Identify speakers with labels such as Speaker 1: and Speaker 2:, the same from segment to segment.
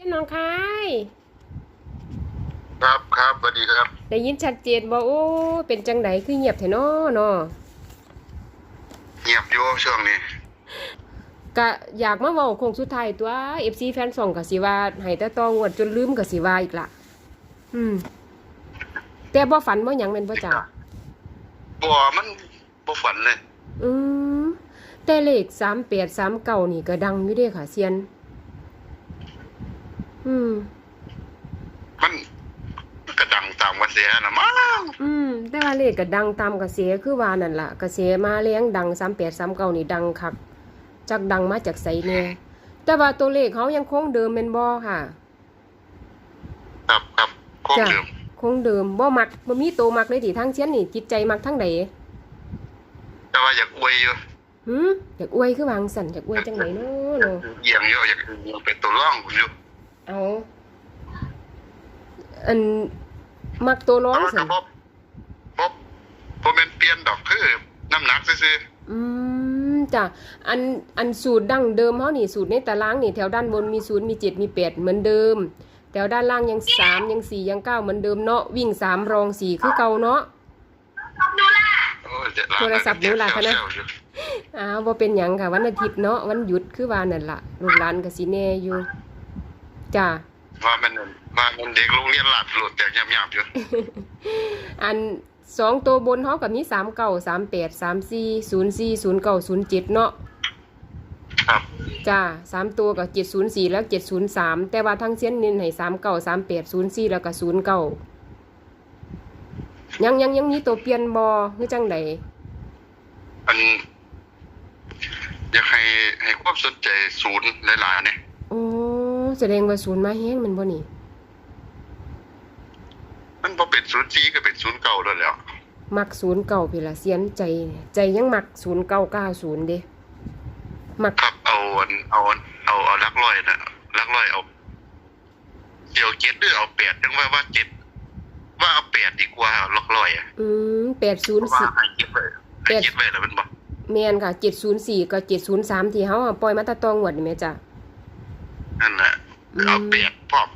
Speaker 1: เจ้าน้องคาย
Speaker 2: ครับครับสวัสดีครับ
Speaker 1: ได้ยินชัดเจนบ่โอ้เป็นจังไดคือเงียบแท้น้อเนาะ
Speaker 2: เงียบอยู่ช่วงนี้
Speaker 1: ก็อยากมาเว้าโคงสุดท้ายตัว FC แฟนสองก็สิว่าให้แต่ต้องวดจนลืมก็สิว่าอีกละอืม แต่บ่ฝันบ่หยังแม่นบ่จ้า
Speaker 2: บัวมันบ่ฝันเลย
Speaker 1: อืมแต่เลข38 39นี่ก็ดังอยู่เด้ค่ะเซียน อืม
Speaker 2: มันมันกระดังตามกระแสนะมั้ง
Speaker 1: อืม แต่ว่าเลขก็ดังตามกระแสคือว่านั่นล่ะกระแสมาแรงดัง38 39นี่ดังคักจักดังมาจากไสแน่แต่ว่าตัวเลขเขายังคงเดิมแม่นบ่ค่ะ
Speaker 2: ครับครับโคง
Speaker 1: จ้ะ
Speaker 2: เดิม
Speaker 1: คงเดิมบ่มักบ่มีโตมักเลยติทางเชียนนี่จิตใจมักทางใด
Speaker 2: แต่ว่าอยากอวยอยู่
Speaker 1: หืมอยากอวยคือวางสั่นอยากอวยจังไดเนาะเนาะ
Speaker 2: เยี่ยงอยู่อยากเยี่ยงเป็นตัวร่องอยู่
Speaker 1: เอาอันมักตัวร้อ
Speaker 2: แต่
Speaker 1: ง
Speaker 2: ว่า
Speaker 1: สั่
Speaker 2: ก็
Speaker 1: น
Speaker 2: บ่บ่บ่แม่นเปลี่ยนดอกคือน้ำหนักซื่อ
Speaker 1: อืมจ้ะอันอันสูตรดั้งเดิมเฮานี่สูตรในตารางนี่แถวด้านบนมี0มี7มี8เหมือนเดิม แถวด้านล่างยัง3ยัง4ยัง9เหมือนเดิมเนาะวิ่งสามรองสี่คือเก่าเนาะ
Speaker 2: ๆโอ้ยเจ็ดล้าน
Speaker 1: โทรศัพท์หนูล่ะคะนะ
Speaker 2: แซวๆอยู่
Speaker 1: อ้าวบ่เป็นหยังค่ะ วันอาทิตย์เนาะวันหยุดคือว่านั่นล่ะลูกหลานก็สิแน่อยู่ จ้ะ
Speaker 2: ว่ามันว่ามันเด็กโรงเรียนหลัดโหลดแต่ยำๆอยู่
Speaker 1: อันสองตัวบนเขากับมีสามเก้าสามแปดสามสี่ศูนย์สี่ศูนย์เก้าศูนย์เจ็ดเนาะ
Speaker 2: ครับ
Speaker 1: จ้าสามตัวกับเจ็ดศูนย์สี่แล้วเจ็ดศูนย์สามแต่ว่าทั้งเส้นเน้นให้สามเก้าสามแปดศูนย์สี่แล้วก็ศูนย์เก้ายังยังยังมีตัวเปลี่ยนบอคือจังได
Speaker 2: อันอยากให้ให้ความสนใจศูนย์หลายๆเนี่ย
Speaker 1: โอ้ แสดงว่าศูนย์มาแห้งแมันบ่นี่
Speaker 2: มันพอเป็นศูนย์จีก็เป็นศูนย์เก่าแล้วแหล้ว
Speaker 1: มักศูนย์เก่าพี่ละเสียนใจเนี่ยใจยังมักศูนย์เก้าเก้าศูนย์เด้มัก
Speaker 2: ครับเอาอันเอาอันเอาเอาลักร้อยนะลักร้อยเอาเดี๋ยวเจ็ดหรือเอาแปดนึกว่าว่าเจ็ดว่าเอาแปดดีกว่าเอาลักร้อยอะ
Speaker 1: อืมแปดศู
Speaker 2: เพ
Speaker 1: นย์
Speaker 2: ราะว่า
Speaker 1: สี่
Speaker 2: ให้เจ็ดไว้ให้เจ็ดไว้แล้วมันบอก
Speaker 1: แมนค่ะเจ็ดศูนย์สี่กับเจ็ดศูนย์สามที่เขาอะปล่อยมาแตะตองหวดนี่แม่จ้ะ
Speaker 2: นั่นแหละ
Speaker 1: อืม
Speaker 2: เอาแปดพร้อม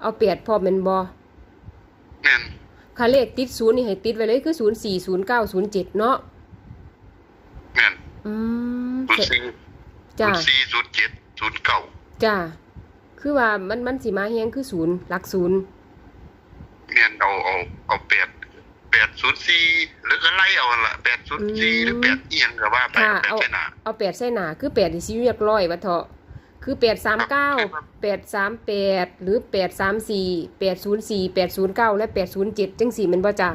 Speaker 1: เอาแปดพอแมันบอ
Speaker 2: แม่น
Speaker 1: ค่าเลขติดศูนย์นี่ให้ติดไว้เลยคือศูนย์สี่ศูนย์เก้าศูนย์เจ็ดเนาะ
Speaker 2: แม่น
Speaker 1: อืม
Speaker 2: ศูนย์สี่ศู
Speaker 1: จ้ะ
Speaker 2: นย์สี่ศูนย์เจ็ดศูนย์เก้า
Speaker 1: จ้ะคือว่ามันมันสีมาแฮงคือศูนย์หลักศูนย์
Speaker 2: แม่นเอาเอาเอาแปดแปดศูนย์สี่หรือก็ไล่เอาหั่นละแปดศูนย์สี่หรือแปดเอียงก็ว่าไป
Speaker 1: ค่ะ
Speaker 2: แปด
Speaker 1: เอา
Speaker 2: เสนา
Speaker 1: เอาแปดใส่หนาคือแปดที่สิเรียกร้อยวะเถาะ คือแปดสามเก้าแปดสามแปดหรือแปดสามสี่แปดศูนย์สี่แปดศูนย์เก้าและแปดศูนย์เจ็ดจังสี่แมันบ่จ้ะ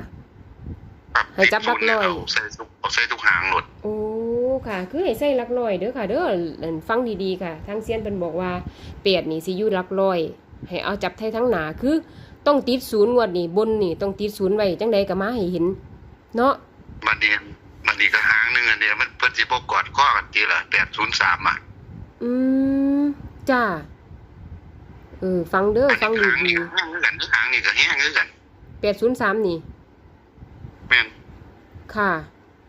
Speaker 2: ครับ
Speaker 1: ให้จับลักร้อย
Speaker 2: เอาใส่ทุกเอาใส่ทุกหางหลด
Speaker 1: โอ้ค่ะ คือให้ใส่หลักร้อยเด้อค่ะ เด้ออั่นฟังดีๆค่ะทางเซียนเพิ่นบอกว่าเปียดนี่สิอยู่หลักร้อย ให้เอาจับไทยทั้งหนาคือต้องติดศูนย์งวดนี่บนนี่ต้องติดศูนย์ไว้จังใดก็มาให้เห็น เนาะ
Speaker 2: มันเดียนมันดีก็หางหนึงอันเดียวมันเพิ่นสิบ่กอดข้อกันทีละ803อะ
Speaker 1: อืม จ้าเออฟังเด้อฟัง
Speaker 2: หาง
Speaker 1: ดี
Speaker 2: นี่ก็แห้งคือกันหางนี่ก็แห้งคือกัน
Speaker 1: ๆแปดศูนย์สามนี่
Speaker 2: แม่น
Speaker 1: ค่ะ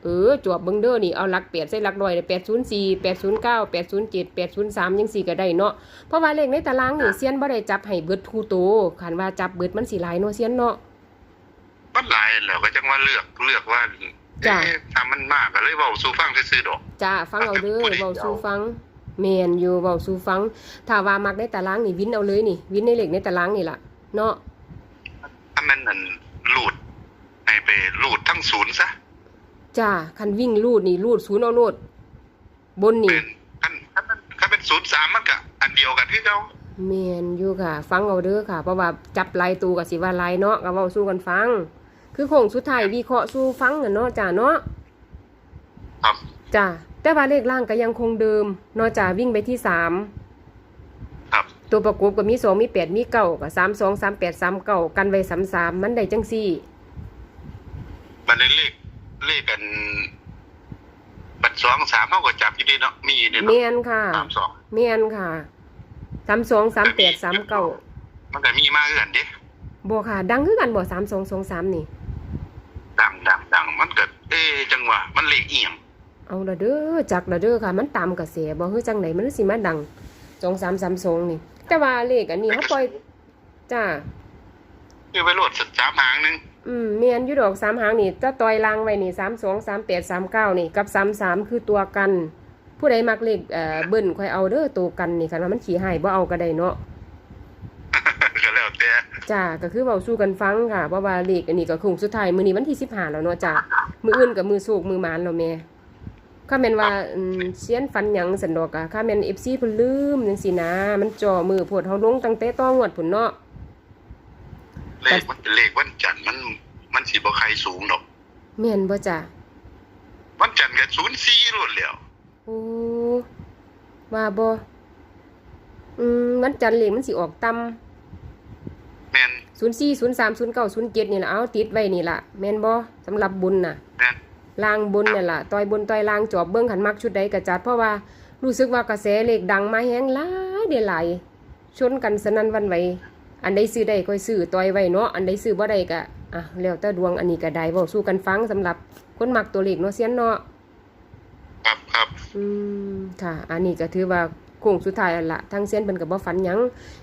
Speaker 1: เออจวบเบิ่งเด้อนี่เอาหลักแปดใส่หลักร้อยแปดศูนย์สี่แปดศูนย์เก้าแปดศูนย์เจ็ดแปดศูนย์สามยังสี่ก็ได้เนาะเพราะว่าเลขในตารางนี่เซียนบ่ได้จับให้เบิดทูโตคันว่าจับเบิดมันสิหลายเนาะเซียนเนาะ
Speaker 2: มันหลายแล้วก็จังว่าเลือกเลือกว่า
Speaker 1: จ้ะ
Speaker 2: เอ๊ะถ้ามันมากก็เลยเว้าสู่ฟังซื่อๆดอก
Speaker 1: จ้าฟังเอาเด้อ
Speaker 2: บ่ได้
Speaker 1: เบาสู่
Speaker 2: เอา
Speaker 1: ฟัง แมนอยู่เบาสู่ฟัง ถ้าว่ามักในตารางนี่วินเอาเลยนี่ วินในเหล็กในตารางนี่ล่ะ เนาะ
Speaker 2: ถ้ามันนั่นรูดให้ไปรูดทั้งศูนย์ซะ
Speaker 1: จ้าคันวิ่งลูดนี่ลูดศูนย์เอาโลดบนนี่
Speaker 2: เป็นคันถ้ามันถ้าเป็น03มันก็อันเดียวกันคือเก่า
Speaker 1: แมนอยู่ค่ะ ฟังเอาเด้อค่ะ เพราะว่าจับลายตูกับสิว่าลายเนาะก็เว้าสู้กันฟัง คือโค้งสุดท้ายวิเคราะห์สู้ฟังน่ะเนาะจ้าเนาะ
Speaker 2: ครับ
Speaker 1: จ้า แต่ว่าเลขล่างก็ยังคงเดิมเนาะจ้าวิ่งไปที่สาม
Speaker 2: ครับ
Speaker 1: ตัวประกบก็มีสองมีแปดมีเก้ากับสามสองสามแปดสามเก้ากันไว้สามสามมันได้จังสี่
Speaker 2: มันเลยเลขเลขกันบัด2 3เฮาก็จับอยู่ดีเนาะมีอยู่ดี
Speaker 1: เมี
Speaker 2: เนาะ
Speaker 1: ยนค่ะ
Speaker 2: 32
Speaker 1: เมียนค่ะสามสองสามแปดสามเก้า
Speaker 2: มันก็มีมาคือกันเด้
Speaker 1: บค่ะ ดังคือกันบ่สามสองสองสามนี่
Speaker 2: ดังดังดังมันก็เอ๊ะจังหวะมันเลขเอียง
Speaker 1: เอาละเด้อจักละเด้อค่ะ มันตามกระแสบ่คือจังไหนมันสิมาดังสองสามสามสองนี่ แต่ว่าเลขอันนี้เขาปล่อยจ้า
Speaker 2: คือไปโหลดสามหางหนึง
Speaker 1: อืมเมียนอยู่ดอกสามหางนี่ถ้าต่อยลางไว้นี่สามสองสามแปดสามเก้านี่กับสามสามคือตัวกัน ผู้ใดมักเลขเอ่อเบิ้ลค่อยเอาเด้อตัวกันนี่คันว่ามันขี้หายบ่เอาก็ได้เนาะ
Speaker 2: ก็แล้วแต่
Speaker 1: จ้าก็คือเว้าสู้กันฟังค่ะเพราะว่าเลขอันนี้ก็คงสุดท้าย มื้อนี้วันที่15แล้วเนาะจ้ามื้ออื่นก็มือโศกมือหมานแล้วแม่ ข้าแม่นว่าอืมเสียนฟันหยังสันดอกอะข้าแม่น FC เพิ่นลืมจังซี่นะ มันจ่อมือโพดเฮาลงตั้งแต่ต้องวดพุ่นเนาะ
Speaker 2: เลขมันเป็นเลขวันจันทร์มันมันสิบ่ใครสูงดอก
Speaker 1: แม่นบ่จ้า
Speaker 2: วันจันทร์ก็ศูนย์สี่รวดแล้ว
Speaker 1: โอ้ว่าบ่อืมวันจันทร์เลขมันสิออกต่ำ
Speaker 2: แม่น
Speaker 1: 04 03 09 07นี่ล่ะเอาติดไว้นี่ล่ะแม่นบ่สำหรับบุญน่ะ
Speaker 2: แม่น
Speaker 1: ลางบนเนี่ยล่ะต่อยบนต่อยลางจอบเบิ้งขันมักชุดใดกระจัดเพราะว่ารู้สึกว่ากระแสเลขดังมาแห้งหลายเดหลายชนกันสนั่นหวันไหวอันใดซื้อได้ก็ซื้อต่อยไว้เนาะอันใดซื้อบ่ได้ก็อะแล้วแต่ดวงอันนี้ก็ได้เว้าสู้กันฟังสำหรับคนมักตัวเลขเนาะเซียนเนาะ
Speaker 2: ครับครับ
Speaker 1: อืมค่ะ อันนี้ก็ถือว่าโค้งสุดท้ายแล้วละทั้งเซียนเพิ่นก็บ่ฝันหยัง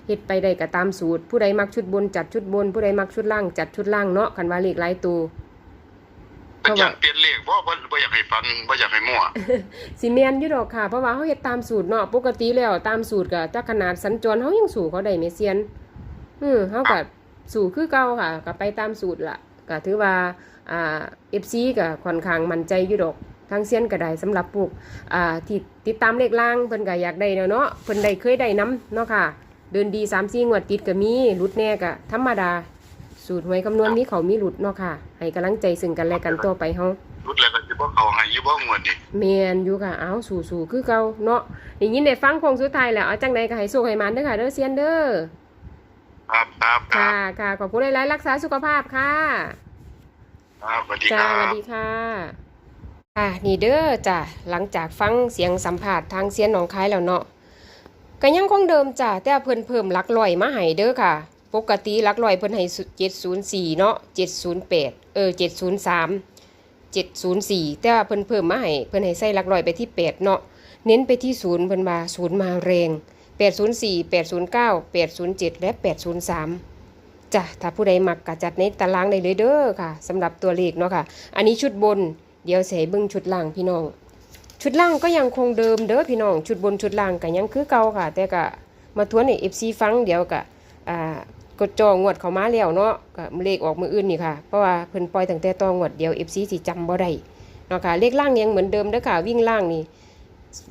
Speaker 1: เฮ็ดไปได้ก็ตามสูตร ผู้ใดมักชุดบนจัดชุดบน ผู้ใดมักชุดล่างจัดชุดล่างเนาะคันว่าเลขหลายตัว
Speaker 2: เป็นอยากเปลี่ยนเลขบ่บ่บ่อยากให้ฟันบ่อยากให้มั่ว
Speaker 1: สิแม่นอยู่ดอกค่ะ เพราะว่าเฮาเฮ็ดตามสูตรเนาะปกติแล้วตามสูตรก็ถ้าขนาดสัญจรเฮายังสู่เขาได้แม่เซียนอือเฮาก็สู่คือเก่าค่ะก็ไปตามสูตรล่ะก็ถือว่าอ่า FC ก็ค่อนข้างมั่นใจอยู่ดอกทางเซียนก็ได้สำหรับพวกอ่าที่ติดตามเลขล่างเพิ่นก็อยากได้แล้วเนาะเพิ่นได้เคยได้นํเนาะค่ะ เดินดี3 4งวดติดก็มีหลุดแน่ก็ธรรมดา สูตรหวยคำนวณมีเขามีหลุดเนาะค่ะ ให้กำลังใจซึ่งกันและกันต่อไปเฮา
Speaker 2: รุดแล้วก็สิบ่เข้าให้อยู่บ่งวดนี่
Speaker 1: แมนอยู่ค่ะ เอาสู่สู่คือเก่าเนาะได้ยินได้ฟังโคงสุดท้ายแล้วเอาจังใดก็ให้สุขให้มันเด้อค่ะ เด้อเซียนเด้อ
Speaker 2: ครับครับครั
Speaker 1: ค่ะ
Speaker 2: บ
Speaker 1: ค่ะขอบคุณหลายๆรักษาสุขภาพค่ะ
Speaker 2: ครับสวัสดีค
Speaker 1: จ้า
Speaker 2: รั
Speaker 1: สวัส
Speaker 2: บ
Speaker 1: ดีค่ะค่ะ นี่เด้อจ้ะหลังจากฟังเสียงสัมภาษณ์ทางเซียนหนองคายแล้วเนาะก็ยังคงเดิมจ้ะแต่เพิ่นเพิ่มหลักลอยมาให้เด้อค่ะ ปกติลักลอยเพิ่นให้704เนาะ708เออ703 704แต่ว่าเพิ่นเพิ่มมาให้เพิ่นให้ใส่ลักลอยไปที่8เนาะเน้นไปที่ศูนย์เพิ่นว่าศูนย์มาแรง804 809 807แปดศูนย์เก้าแปดศูนย์เจ็ดและ803จ้ะถ้าผู้ใดมักก็จัดในตารางได้เลยเด้อค่ะสำหรับตัวเลขเนาะค่ะ อันนี้ชุดบนเดี๋ยวสิให้เบิ่งชุดล่างพี่น้อง ชุดล่างก็ยังคงเดิมเด้อพี่น้อง ชุดบนชุดล่างก็ยังคือเก่าค่ะ แต่ก็มาทวนให้ FC ฟังเดี๋ยวก็อ่า กดจองวดเขามาแล้วเนาะก็เลขออกมืออื่นนี่ค่ะ เพราะว่าเพิ่นปล่อยตั้งแต่ตองวดเดียว FC สิจำบ่ได้เนาะค่ะ เลขล่างยังเหมือนเดิมเด้อค่ะ วิ่งล่างนี่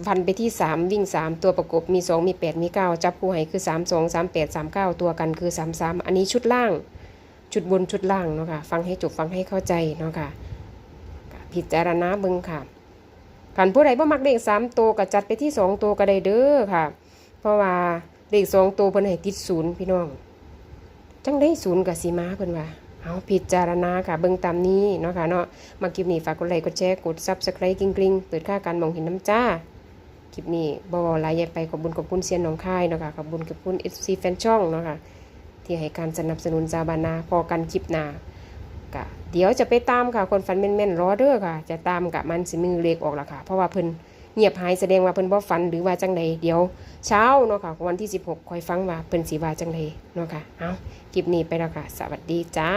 Speaker 1: ฟันไปที่ 3 วิ่ง 3 ตัวประกบมี 2 มี 8 มี 9 จับคู่ให้คือ 3 2 3 8 3 9 ตัวกันคือ 3 3 อันนี้ชุดล่าง ชุดบนชุดล่างเนาะค่ะ ฟังให้จบฟังให้เข้าใจเนาะค่ะก็พิจารณาเบิ่งค่ะขันผู้ใดบ่มักเลข3ตัวก็จัดไปที่2ตัวก็ได้เด้อค่ะ เพราะว่าเลข2ตัวเพิ่นให้ติดศูนย์พี่น้อง จังได้ศูนย์กับสีมาเพิ่นว่าเอาพิจารณาค่ะเบิ่งตามนี้เนาะค่ะเนาะมาคลิปนี้ฝากกดไลค์กดแชร์กด Subscribe กริ๊งๆเปิดค่าการมองเห็นน้ำจ้าคลิปนี้บ่หลายใหญ่ไปขอบคุญขอบคุณเซียนหนองคายเนาะค่ะขอบคุญขอบคุณ FC แฟนช่องเนาะค่ะที่ให้การสนับสนุนซาบานาพอกันคลิปหน้าก็เดี๋ยวจะไปตามค่ะคนฝันแม่นๆรอเด้อค่ะ จะตามกับมันสิมือเลขออกละค่ะ เพราะว่าเพิ่น เงียบหายแสดงว่าเพิ่นบ่ฝันหรือว่าจังใดเดี๋ยว เช้าเนาะค่ะวันที่ 16คอยฟังว่าเพิ่นสิว่าจังใดเนาะค่ะเอาคลิปนี้ไปแล้วค่ะ สวัสดีจ้า